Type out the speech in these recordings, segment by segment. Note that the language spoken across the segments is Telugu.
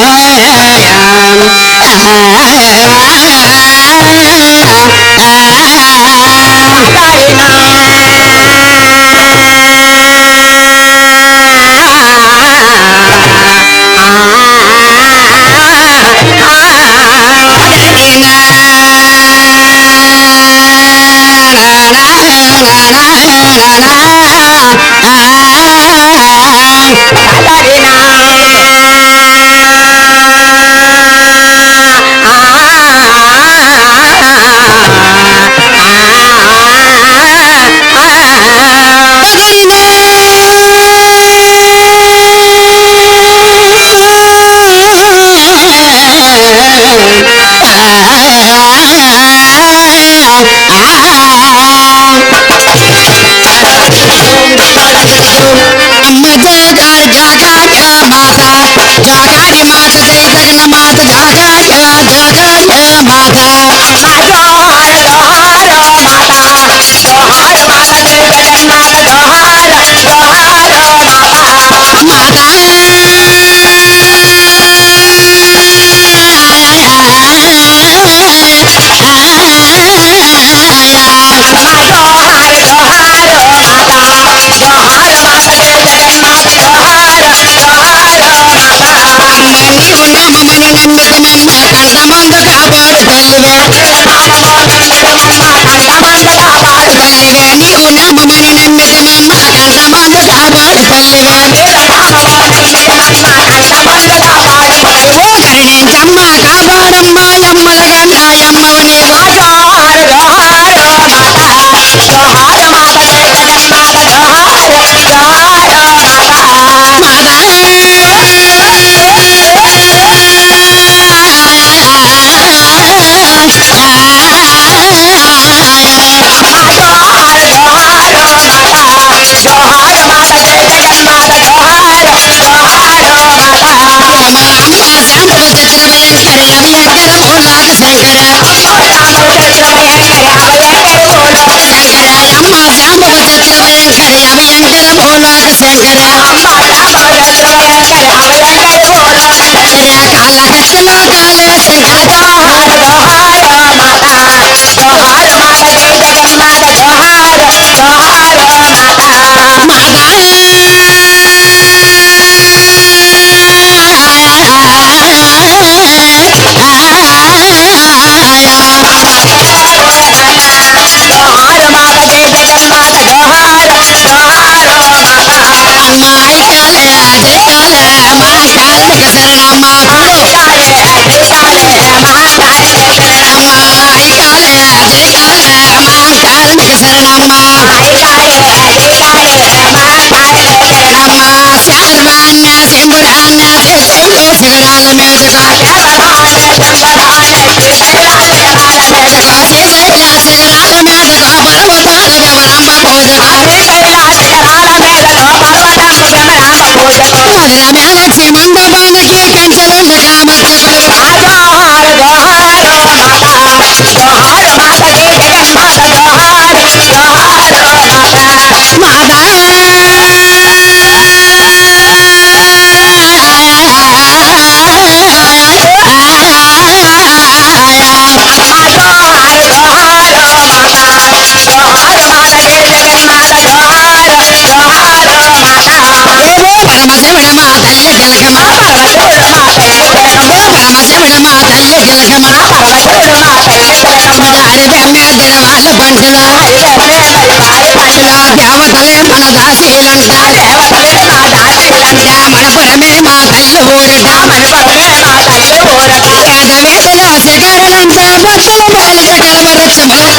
la la राधे राम हरे कृष्ण हरे कृष्ण कृष्ण हरे हरे ಕಾಟ ಪಂಚನ ಇದ ಬರೆಯಲ್ಲ ಇವ ಹಾಲೆ ಮನುಷ್ಯನ ದ್ಯಾಮ ತಲೆ ಮನ ದಾಸಿ ನನ್ ದಾಲೆ ಹೊರಲೆ ನಾ ದಾಸಗಳ ನಿನ ಮನಪುರ ಮೇಲೆ ನಾ ಕಲ್ಲ ಹೋರ ನಾ ಮನಪ ಹೊರಲೆ ನಾ ಕಲ್ಲ ಹೋರ ದಾಗ ನವೇದನ ಸಕಲ ನಂತ ಮಕ್ಕಳ ಮೇಲೆ ಕಡಲ ಮೆರಚ ಮರಕ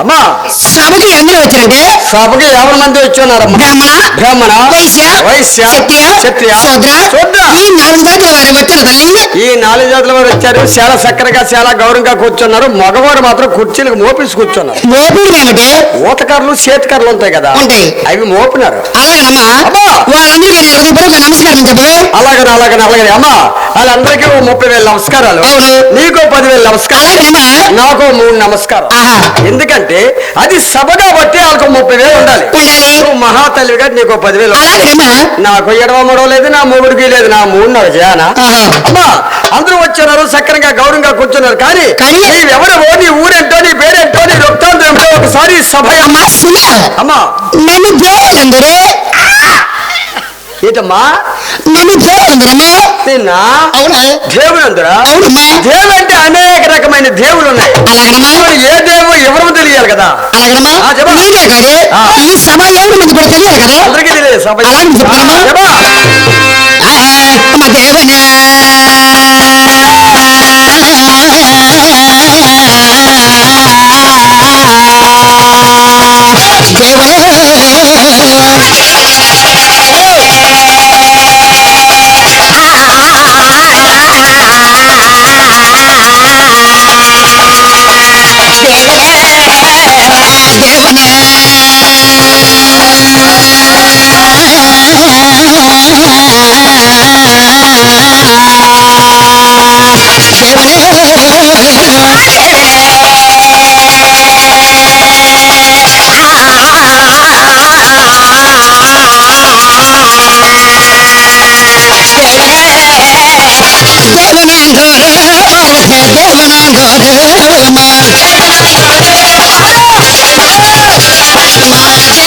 అమ్మా! సభకి అందరూ వచ్చారంటే సభకి ఎవరి మంది వచ్చున్నారమ్మా. బ్రాహ్మణ బ్రాహ్మణ వైశ్య వైశ్య క్షత్రియ శూద్ర. ఈ నాలుగు జాతుల వారు వచ్చారు తల్లి ఈ నాలుగు జాతుల వారు వచ్చారు. చాలా చక్కరగా చాలా గౌరవంగా కూర్చున్నారు. మగవాడు మాత్రం కుర్చీలకు మోపిసి కూర్చున్నారు. మోపిడి ఏమిటి? ఊతకర్రలు చేతికర్రలు ఉంటాయి కదా. ఉంటాయి. అవి మోపినారు. నేను హృదయపూర్వక నమస్కారం చెప్పు అలాగని అలాగని అలాగని. అమ్మా! వాళ్ళందరికీ ఓ ముప్పై వేల నమస్కారాలు. అవును. నీకో పదివేల నమస్కారాలు నాకు మూడు నమస్కారం. ఎందుకంటే అది సభ కాబట్టి వాళ్ళకు ముప్పై వేలు ఉండాలి. నువ్వు మహాతల్లిగా నీకు పదివేలు నాకు ఎడవ మూడవ లేదు నా మూడుకి లేదు నా మూడున్నర జానా. ఆహా. అమ్మా అందరూ వచ్చున్నారు చక్కగా గౌరవంగా కూర్చున్నారు. కానీ? నీవెవరవో నీ ఊరేంటో నీ పేరేంటో నీ ఏమిటో ఒకసారి సభ అమ్మా అమ్మా. నన్ను దేవులందరూ ఏంటమ్మా? నిన్న అవునా? దేవుడు అందరా అవునమ్మా దేవుడు అంటే అనేక రకమైన దేవుడు ఉన్నాయి అలాగనమ్మా ఏ దేవుడు ఎవరో తెలియాలి కదా? అలాగనమ్మా. ఈ సభ ఎవరి మంది కూడా తెలియాలి కదా? అందరికీ తెలియదు సభ అలాగే చెప్పమ్మా. ఆ, చెప్పు.